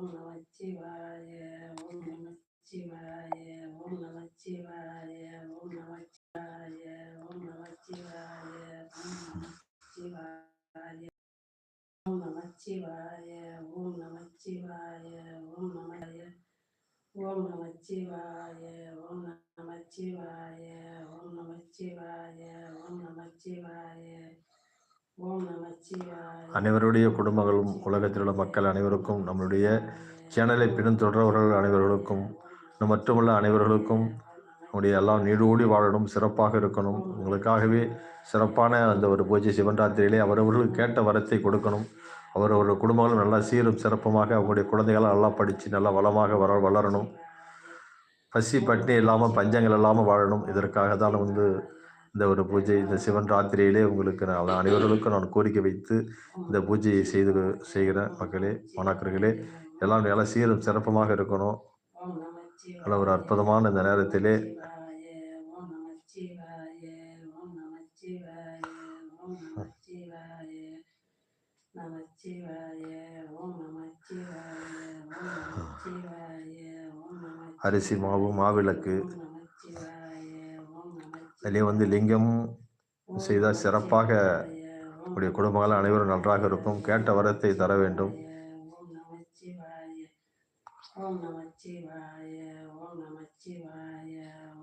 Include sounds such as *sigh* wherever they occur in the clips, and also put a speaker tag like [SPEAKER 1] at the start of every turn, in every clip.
[SPEAKER 1] ஓம் நமச்சிவாய ஓம் நமச்சிவாய ஓம் நமச்சிவாய ஓம் நமச்சிவாய ஓம் நமச்சிவாய ஓம் நமச்சிவாய ஓம் நமச்சிவாய ஓம் நமச்சிவாய ஓம் நமச்சிவாய ஓம் நமச்சிவாய ஓம் நமச்சிவாய ஓம் நமச்சிவாய ஓம் நமச்சிவாய
[SPEAKER 2] அனைவருடைய குடும்பங்களும் உலகத்தில் உள்ள மக்கள் அனைவருக்கும் நம்மளுடைய சேனலை பின்தொடர்பவர்கள் அனைவர்களுக்கும் மட்டுமல்ல அனைவர்களுக்கும் நம்முடைய எல்லாம் நீடூடி வாழணும் சிறப்பாக இருக்கணும். உங்களுக்காகவே சிறப்பான அந்த ஒரு பூஜை சிவன் ராத்திரியிலே அவரவர்களுக்கு கேட்ட வரத்தை கொடுக்கணும். அவரவர்கள் குடும்பங்களும் நல்லா சீரும் சிறப்புமாக அவங்களுடைய குழந்தைகளாக நல்லா படித்து நல்லா வளமாக வள வளரணும். பசி பட்டினி இல்லாமல் பஞ்சங்கள் இல்லாமல் வாழணும். இதற்காக தான் வந்து இந்த ஒரு பூஜை இந்த சிவன் ராத்திரியிலே உங்களுக்கு நான் அனைவர்களுக்கும் நான் கோரிக்கை வைத்து இந்த பூஜையை செய்து செய்கிறேன் மக்களே மாணாக்கர்களே எல்லாம் நல்லா சீரும் சிறப்புமாக இருக்கணும். நல்ல ஒரு அற்புதமான இந்த நேரத்திலே. அரிசி மாவு மாவிளக்கு அதிலே வந்து லிங்கம் செய்தால் சிறப்பாக உடைய குடும்பங்கள் அனைவரும் நன்றாக இருக்கும் கேட்ட வரத்தை தர வேண்டும்.
[SPEAKER 1] ஓம் நமச்சிவாய ஓம் நமச்சிவாய ஓம் நமச்சிவாய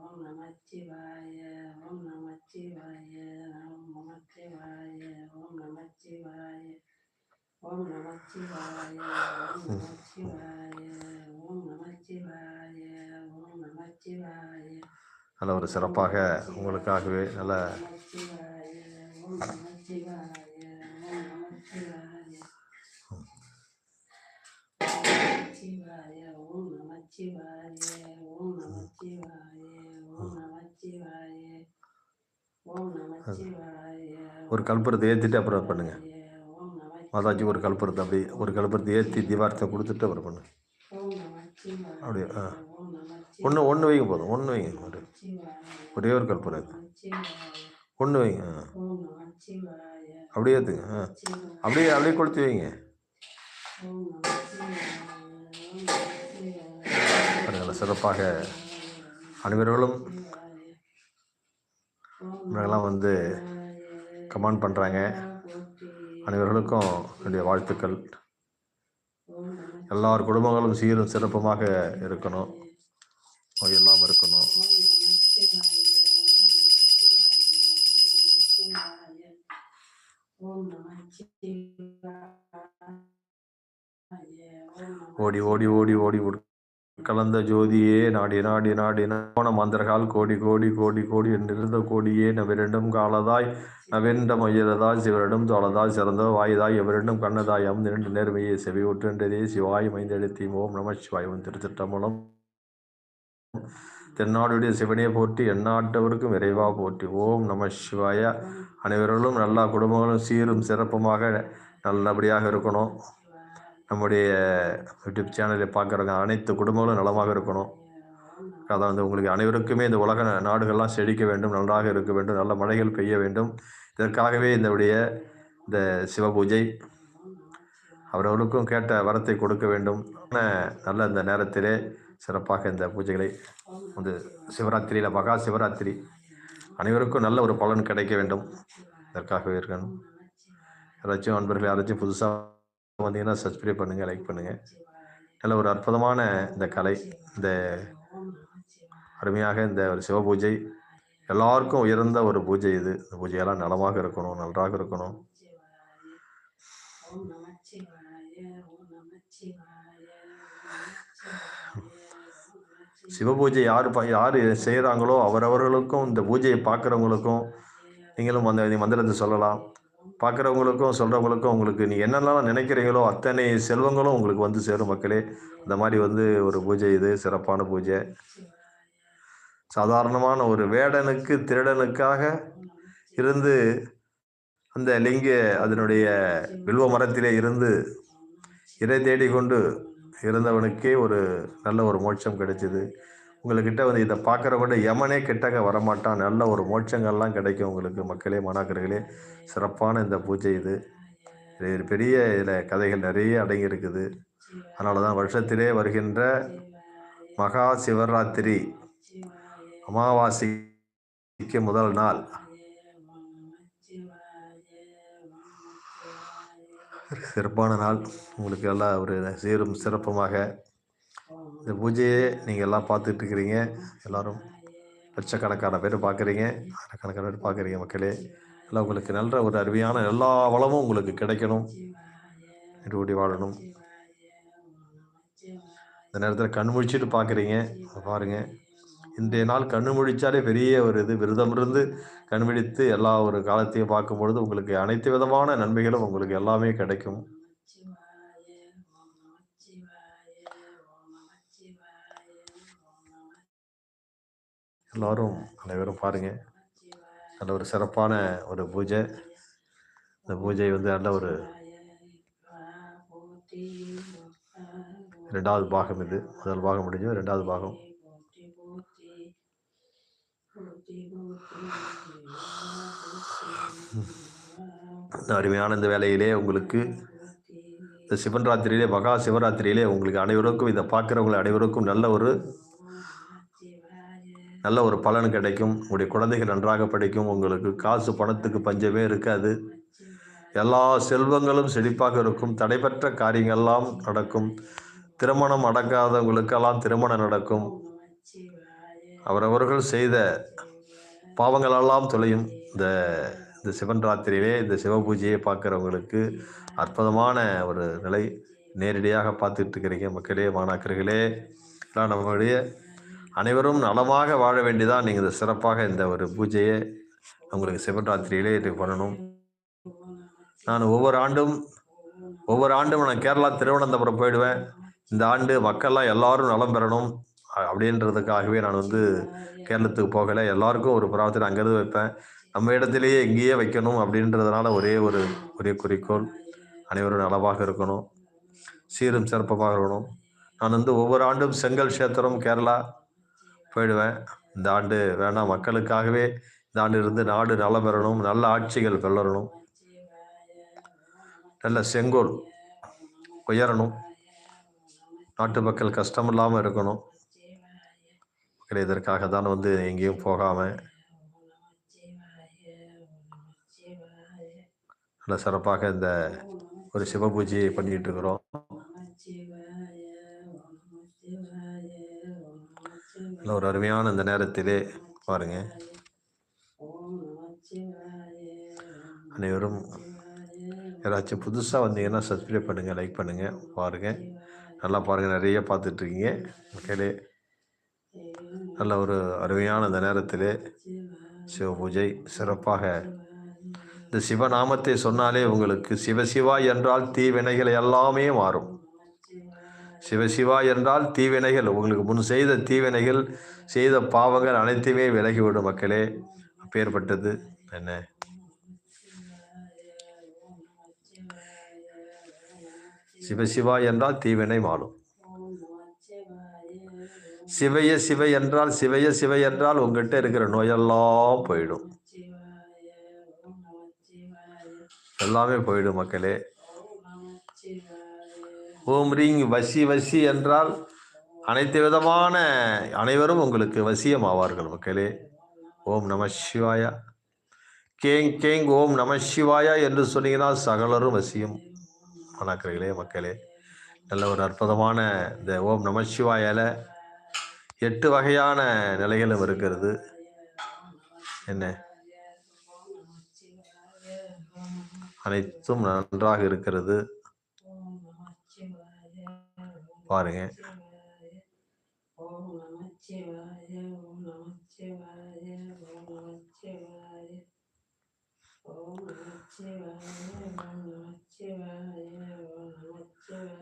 [SPEAKER 1] ஓம் நமச்சிவாய ஓம் நமச்சிவாய ஓம் நமச்சிவாய ஓம் நமச்சிவாய ஓம் நமச்சிவாய.
[SPEAKER 2] நல்ல ஒரு சிறப்பாக உங்களுக்காகவே நல்ல ஒரு கல்புரத்தை ஏற்றிட்டு அப்புறம் பண்ணுங்க. மாதாஜி ஒரு கல்புரத்தை அப்படி ஒரு கல்புரத்தை ஏற்றி திவாரத்தை கொடுத்துட்டு அப்புறம்
[SPEAKER 1] பண்ணுங்க.
[SPEAKER 2] அப்படியே ஆ. ஒன்று ஒன்று வைங்க போதும். ஒன்று வைங்க ஒரு ஒரே ஒரு
[SPEAKER 1] கற்பனை
[SPEAKER 2] ஒன்று வைங்க ஆ. அப்படியே ஏற்றுங்க ஆ. அப்படியே அப்படியே கொளுத்தி வைங்க. சிறப்பாக அனைவர்களும் இவங்கெல்லாம் வந்து கமெண்ட் பண்ணுறாங்க அனைவர்களுக்கும் என்னுடைய வாழ்த்துக்கள். எல்லார் குடும்பங்களும் சீரும் சிறப்புமாக இருக்கணும். நோய் இல்லாமல் இருக்கணும். ஓடி ஓடி ஓடி ஓடி உட்- கலந்த ஜோதியே நாடி நாடி நாடி. போன மந்திரகால் கோடி கோடி கோடி கோடி என்றிருந்த கோடியே நவிரண்டும் காலதாய் நவென்ற மயிரதாய் சிவரிடம் தோளதாய் சிறந்த வாயுதாய் எவரிடம் கண்ணதாய் அம் இரண்டு நேர்மையை செவி ஒற்றென்றதே சிவாய் மைந்தெழுத்தி ஓம் நம சிவாய். உன் திருச்சிற்றம்பலம். தென்னாடுடைய சிவனையை போற்றி எந்நாட்டவருக்கும் விரைவாக போற்றி. ஓம் நம சிவாய. அனைவர்களும் எல்லா குடும்பங்களும் சீரும் சிறப்புமாக நல்லபடியாக இருக்கணும். நம்முடைய யூடியூப் சேனலை பார்க்குறவங்க அனைத்து குடும்பங்களும் நலமாக இருக்கணும். அதான் வந்து உங்களுக்கு அனைவருக்குமே இந்த உலக நாடுகள்லாம் செழிக்க வேண்டும் நன்றாக இருக்க வேண்டும் நல்ல மழைகள் பெய்ய வேண்டும். இதற்காகவே இந்த இந்த சிவபூஜை அவரவர்களுக்கும் கேட்ட வரத்தை கொடுக்க வேண்டும். நல்ல இந்த நேரத்திலே சிறப்பாக இந்த பூஜைகளை வந்து சிவராத்திரியில் மகா சிவராத்திரி. அனைவருக்கும் நல்ல ஒரு பலன் கிடைக்க வேண்டும். இதற்காகவே இருக்கணும். யாராச்சும் அன்பர்கள் யாராச்சும் புதுசாக வந்தீங்கன்னா சப்ஸ்கிரைப் பண்ணுங்கள் லைக் பண்ணுங்கள் நல்ல ஒரு அற்புதமான இந்த கலை இந்த அருமையாக இந்த ஒரு சிவ பூஜை. எல்லாருக்கும் உயர்ந்த ஒரு பூஜை இது. இந்த பூஜையெல்லாம் நலமாக இருக்கணும் நன்றாக இருக்கணும்.
[SPEAKER 1] ஓம் நமச்சிவாய ஓம் நமச்சிவாய.
[SPEAKER 2] சிவ பூஜை யார் ப யார் செய்கிறாங்களோ அவரவர்களுக்கும் இந்த பூஜையை பார்க்குறவங்களுக்கும் நீங்களும் அந்த நீ மந்திரத்தை சொல்லலாம். பார்க்குறவங்களுக்கும் சொல்கிறவங்களுக்கும் உங்களுக்கு நீ என்னென்னலாம் நினைக்கிறீங்களோ அத்தனை செல்வங்களும் உங்களுக்கு வந்து சேரும் மக்களே. இந்த மாதிரி வந்து ஒரு பூஜை இது சிறப்பான பூஜை. சாதாரணமான ஒரு வேடனுக்கு திருடனுக்காக இருந்து அந்த லிங்க அதனுடைய வில்வ மரத்திலே இருந்து இறை தேடிக்கொண்டு இருந்தவனுக்கே ஒரு நல்ல ஒரு மோட்சம் கிடைச்சிது. உங்கள்கிட்ட வந்து இதை பார்க்குறவங்க யமனே கிட்டக்க வரமாட்டான். நல்ல ஒரு மோட்சங்கள்லாம் கிடைக்கும் உங்களுக்கு மக்களே மாணாக்கர்களே. சிறப்பான இந்த பூஜை இது. இது பெரிய இதில் கதைகள் நிறைய அடங்கி இருக்குது அதனால தான் வருஷத்திலே வருகின்ற மகா சிவராத்திரி அமாவாசைக்கு முதல் நாள். சிறப்பான நாள். உங்களுக்கு எல்லாம் ஒரு சீரும் சிறப்பமாக. இந்த பூஜையை நீங்கள் எல்லாம் பார்த்துட்டு இருக்கிறீங்க. லட்சக்கணக்கான பேர் பார்க்குறீங்க. ஆயிரக்கணக்கான பேர் பார்க்குறீங்க மக்களே. எல்லாம் உங்களுக்கு நல்ல ஒரு அருமையான எல்லா வளமும் உங்களுக்கு கிடைக்கணும். ஓடி வாழணும். இந்த நேரத்தில் கண் முழிச்சிட்டு பார்க்குறீங்க. பாருங்கள் இன்றைய நாள் கண்ணு முழிச்சாலே பெரிய ஒரு இது. விரதம் இருந்து கண் விழித்து எல்லா ஒரு காலத்தையும் பார்க்கும் பொழுது உங்களுக்கு அனைத்து விதமான நன்மைகளும் உங்களுக்கு எல்லாமே கிடைக்கும். எல்லாரும் அனைவரும் பாருங்க. நல்ல ஒரு சிறப்பான ஒரு பூஜை. இந்த பூஜை வந்து நல்ல ஒரு ரெண்டாவது பாகம் இது. முதல் பாகம் முடிஞ்சு ரெண்டாவது பாகம். இந்த அருமையான இந்த வேலையிலே உங்களுக்கு இந்த சிவன் ராத்திரியிலே மகா சிவராத்திரியிலே உங்களுக்கு அனைவருக்கும் இதை பார்க்குறவங்க அனைவருக்கும் நல்ல ஒரு நல்ல ஒரு பலன் கிடைக்கும். உங்களுடைய குழந்தைகள் நன்றாக படிக்கும். உங்களுக்கு காசு பணத்துக்கு பஞ்சமே இருக்காது. எல்லா செல்வங்களும் செழிப்பாக இருக்கும். தடைபெற்ற காரியங்கள்லாம் நடக்கும். திருமணம் அடங்காதவங்களுக்கெல்லாம் திருமணம் நடக்கும். அவரவர்கள் செய்த பாவங்களெல்லாம் தொலையும். இந்த இந்த சிவன் ராத்திரியிலே இந்த சிவ பூஜையை பார்க்குறவங்களுக்கு அற்புதமான ஒரு நிலை நேரடியாக பார்த்துட்டு இருக்கிறீங்க மக்களே மாணாக்கர்களே எல்லாம் நம்மளுடைய அனைவரும் நலமாக வாழ வேண்டியதான் நீங்கள் இந்த சிறப்பாக இந்த ஒரு பூஜையை உங்களுக்கு சிவன் ராத்திரியிலே இது பண்ணணும். நான் ஒவ்வொரு ஆண்டும் ஒவ்வொரு ஆண்டும் நான் கேரளா திருவனந்தபுரம் போயிடுவேன். இந்த ஆண்டு மக்கள்லாம் எல்லாரும் நலம் பெறணும். அப்படின்றதுக்காகவே நான் வந்து கேரளத்துக்கு போகலை. எல்லாருக்கும் ஒரு பிரார்த்தனை அங்கேருந்து வைப்பேன். நம்ம இடத்துலையே இங்கேயே வைக்கணும் அப்படின்றதுனால ஒரே ஒரு ஒரே குறிக்கோள். அனைவரும் நலவாக இருக்கணும். சீரும் சிறப்பமாக இருக்கணும். நான் வந்து ஒவ்வொரு ஆண்டும் செங்கல் கஷேத்திரம் கேரளா போயிடுவேன். இந்த ஆண்டு வேணாம். மக்களுக்காகவே இந்த ஆண்டு இருந்து நாடு நலம் பெறணும். நல்ல ஆட்சிகள் பெறணும். நல்ல செங்கோல் உயரணும். நாட்டு மக்கள் கஷ்டம் இல்லாமல் இருக்கணும். மக்களே, இதற்காக தான் வந்து எங்கேயும் போகாமல் நல்ல சிறப்பாக இந்த ஒரு சிவ பூஜையை பண்ணிட்டு இருக்கிறோம். ஒரு அருமையான இந்த நேரத்திலே பாருங்க. அனைவரும் யாராச்சும் புதுசாக வந்தீங்கன்னா சப்ஸ்கிரைப் பண்ணுங்கள் லைக் பண்ணுங்கள் பாருங்கள் நல்லா பாருங்கள் நிறைய பார்த்துட்ருக்கீங்க மக்களே நல்ல ஒரு அருமையான இந்த நேரத்திலே சிவ பூஜை சிறப்பாக இந்த சிவநாமத்தை சொன்னாலே உங்களுக்கு சிவசிவா என்றால் தீவினைகள் எல்லாமே மாறும். சிவசிவா என்றால் தீவினைகள் உங்களுக்கு முன் செய்த தீவினைகள் செய்த பாவங்கள் அனைத்துமே விலகிவிடும் மக்களே. அப்பேற்பட்டது என்ன? சிவசிவா என்றால் தீவினை மாறும். சிவைய சிவை என்றால் சிவைய சிவை என்றால் உங்ககிட்ட இருக்கிற நோயெல்லாம் போயிடும். எல்லாமே போயிடும் மக்களே. ஓம் ரீங் வசி வசி என்றால் அனைத்து விதமான அனைவரும் உங்களுக்கு வசியம் ஆவார்கள் மக்களே. ஓம் நம சிவாயா. கேங் கேங் ஓம் நம சிவாயா என்று சொன்னீங்கன்னா சகலரும் வசியம். வணக்கங்களே மக்களே. நல்ல ஒரு அற்புதமான இந்த ஓம் நம சிவாயால எட்டு வகையான நிலைகளும் இருக்கிறது. என்ன? அனைத்தும் நன்றாக இருக்கிறது. பாருங்க.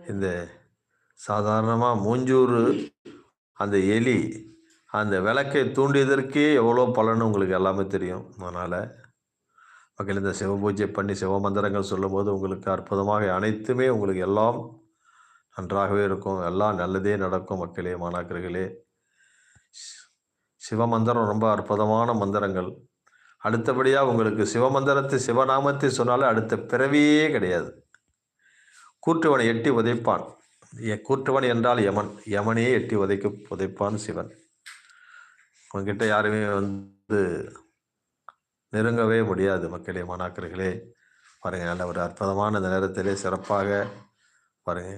[SPEAKER 2] இந்த சாதாரணமாக மூஞ்சூறு அந்த எலி அந்த விளக்கை தூண்டியதற்கே எவ்வளோ பலன்னு உங்களுக்கு எல்லாமே தெரியும் அதனால். மக்கள் இந்த சிவ பூஜை பண்ணி சிவ மந்திரங்கள் சொல்லும்போது உங்களுக்கு அற்புதமாக அனைத்துமே உங்களுக்கு எல்லாம் நன்றாகவே இருக்கும். எல்லாம் நல்லதே நடக்கும் மக்களே மாணாக்கர்களே. சி- சிவ மந்திரம் ரொம்ப அற்புதமான மந்திரங்கள். அடுத்தபடியாக உங்களுக்கு சிவ மந்திரத்தை சிவநாமத்தை சொன்னாலே அடுத்த பிறவியே கிடையாது. கூற்றுவனை எட்டி உதைப்பான். கூற்றுவன் என்றால் யமன். யமனையே எட்டி உதைக்கு புதைப்பான் சிவன். உங்ககிட்ட யாருமே வந்து நெருங்கவே முடியாது மக்களே மாணாக்கர்களே. பாருங்கள் நல்ல ஒரு அற்புதமான இந்த நேரத்திலே சிறப்பாக பாருங்க.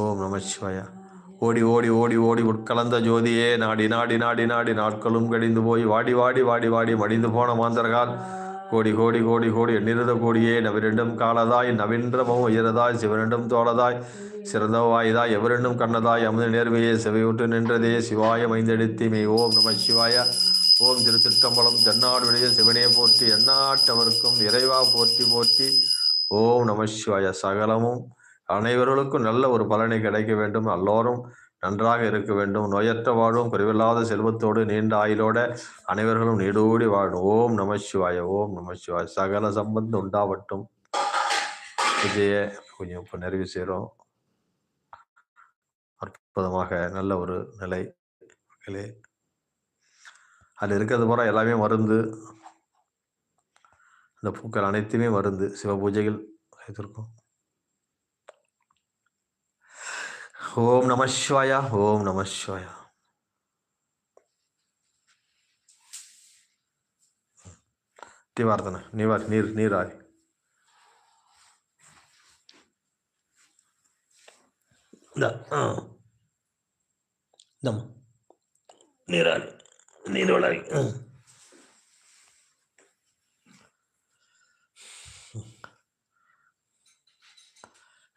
[SPEAKER 2] ஓம் நமச்சிவாயா ஓடி ஓடி ஓடி ஓடி உட்கலந்த ஜோதியே நாடி நாடி நாடி நாடி நாட்களும் கடிந்து போய் வாடி வாடி வாடி வாடி மடிந்து போன மாந்தர்கள் கோடி கோடி கோடி கோடி எண்ணிறத கோடியே நவிரெண்டும் காலதாய் நவீன்றமும் உயரதாய் சிவரெண்டும் தோளதாய் சிறந்தவாய்தாய் எவரெண்டும் கண்ணதாய் அமுத நேர்மையே செவையுற்று நின்றதே சிவாய மைந்தெடுத்திமை. ஓம் நம சிவாய. ஓம் திருச்சிற்றம்பலம் தென்னாடுடைய சிவனே போற்றி எந்நாட்டவர்க்கும் இறைவா போற்றி போற்றி. ஓம் நம சிவாய. சகலமும் அனைவர்களுக்கும் நல்ல ஒரு பலனை கிடைக்க வேண்டும். எல்லோரும் நன்றாக இருக்க வேண்டும். நோயற்ற வாழும் குறைவில்லாத செல்வத்தோடு நீண்ட ஆயுளோட அனைவர்களும் நீடோடி வாழும் ஓம் நம சிவாய ஓம் நம சிவாய. சகல சம்பந்தம் உண்டாவட்டும். விஜய கொஞ்சம் இப்போ நிறைவு செய்கிறோம் அற்புதமாக நல்ல ஒரு நிலை. மக்களே அது இருக்கிறது போல எல்லாமே மருந்து. இந்த பூக்கள் அனைத்துமே மருந்து. சிவ பூஜைகள் வைத்திருக்கோம் ஓம் நம சிவாயா ஓம் நம சிவாயா. தீவார்த்தனை நீவார் நீர் நீராய். இந்தம்மா நீராய்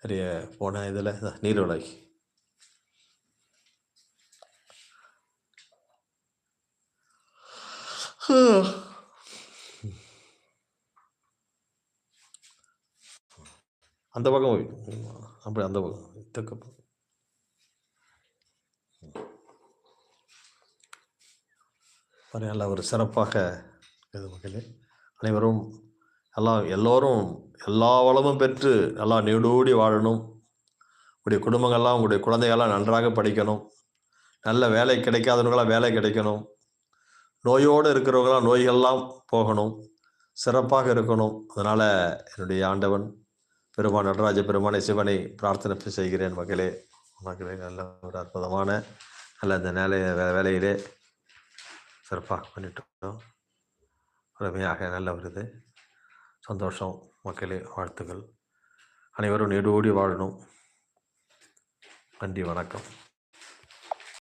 [SPEAKER 2] நிறைய போன இதில் நீரோலாய் *sighs* அந்த பக்கம் போய். அப்படி அந்த பக்கம். தெற்கு நல்ல ஒரு சிறப்பாக இது மக்களே. அனைவரும் எல்லாம் எல்லோரும் எல்லா வளமும் பெற்று நல்லா நீடூடி வாழணும். உங்களுடைய குடும்பங்கள்லாம் உங்களுடைய குழந்தைகள்லாம் நன்றாக படிக்கணும். நல்ல வேலை கிடைக்காதவங்களாம் வேலை கிடைக்கணும். நோயோடு இருக்கிறவங்களாம் நோய்கள்லாம் போகணும். சிறப்பாக இருக்கணும். அதனால் என்னுடைய ஆண்டவன் பெருமான் நடராஜ பெருமானை சிவனை பிரார்த்தனை செய்கிறேன் மகளே. மகளே நல்ல ஒரு அற்புதமான நல்ல இந்த வேலை வே- வேலையிலே சிறப்பாக பண்ணிட்டோம் அருமையாக நல்ல ஒரு இது. சந்தோஷம் மக்களே வாழ்த்துக்கள். அனைவரும் நெடுவோடி வாழணும். நன்றி வணக்கம்.